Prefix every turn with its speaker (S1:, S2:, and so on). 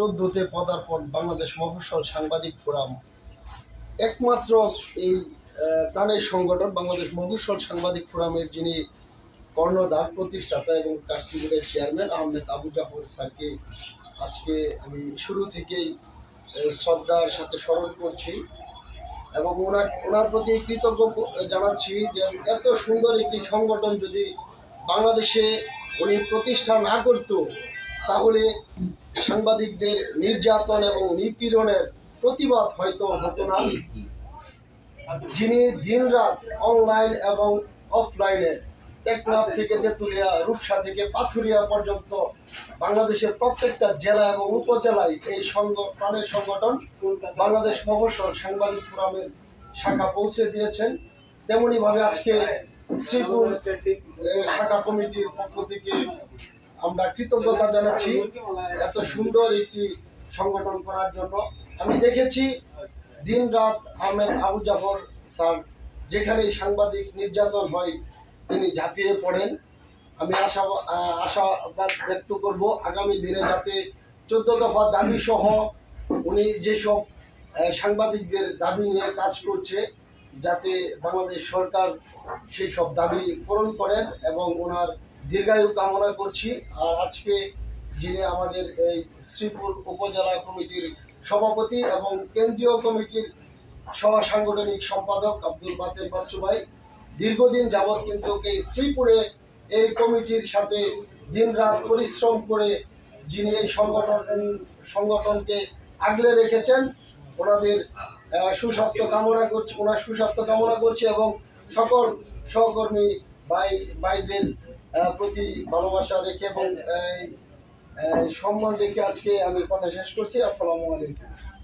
S1: চোদ্দতে পদার্পণ বাংলাদেশ মফস্বল সাংবাদিক ফোরাম। একমাত্র এই প্রাণের সংগঠন বাংলাদেশ মফস্বল সাংবাদিক ফোরামের যিনি কর্ণধার, প্রতিষ্ঠাতা এবং ট্রাস্টিবোর্ডের চেয়ারম্যান আহমেদ আবু জাফর স্যারকে আজকে আমি শুরু থেকেই শ্রদ্ধার সাথে স্মরণ করছি এবং ওনার ওনার প্রতি কৃতজ্ঞ জানাচ্ছি যে এত সুন্দর একটি সংগঠন যদি বাংলাদেশে উনি প্রতিষ্ঠা না করত, তাহলে সাংবাদিকদের নির্যাতন এবং নিপীড়নের প্রতিবাদ হয়তো হতো না। যিনি দিনরাত অনলাইন এবং অফলাইনে টেকনাফ থেকে তেঁতুলিয়া, রূপসা থেকে পাথুরিয়া পর্যন্ত বাংলাদেশের প্রত্যেকটা জেলা এবং উপজেলায় এই সংঘ প্রাণের সংগঠন বাংলাদেশ মফস্বল সাংবাদিক ফোরামের শাখা পৌঁছে দিয়েছেন। তেমনিভাবে আজকে শ্রীপুর শাখা কমিটির পক্ষ থেকে আমরা কৃতজ্ঞতা জানাচ্ছি এত সুন্দর একটি সংগঠন করার জন্য। আমি দেখেছি দিন রাত আহমেদ আবু জাফর স্যার, যেখানে সাংবাদিক নির্যাতন হয়, তিনি ঝাঁপিয়ে পড়েন। আমি আশা আশাবাদ ব্যক্ত করব, আগামী দিনে যাতে চোদ্দ দফা দাবি সহ উনি যেসব সাংবাদিকদের দাবি নিয়ে কাজ করছে, যাতে বাংলাদেশ সরকার সেই সব দাবি পূরণ করেন এবং ওনার দীর্ঘায়ু কামনা করছি। আর আজকে যিনি আমাদের এই শ্রীপুর উপজেলা কমিটির সভাপতি এবং কেন্দ্রীয় কমিটির সহ সাংগঠনিক সম্পাদক আব্দুল বাতের বাচ্চু ভাই দীর্ঘদিন যাবৎ কিন্তু এই শ্রীপুরে এই কমিটির সাথে দিনরাত পরিশ্রম করে যিনি এই সংগঠন, সংগঠনকে আগলে রেখেছেন, ওনাদের সুস্বাস্থ্য কামনা করছি, ওনার সুস্বাস্থ্য কামনা করছি এবং সকল সহকর্মী ভাই, ভাইদের প্রতি ভালোবাসা রেখে এবং সম্মান রেখে আজকে আমি কথা শেষ করছি। আসসালামু আলাইকুম।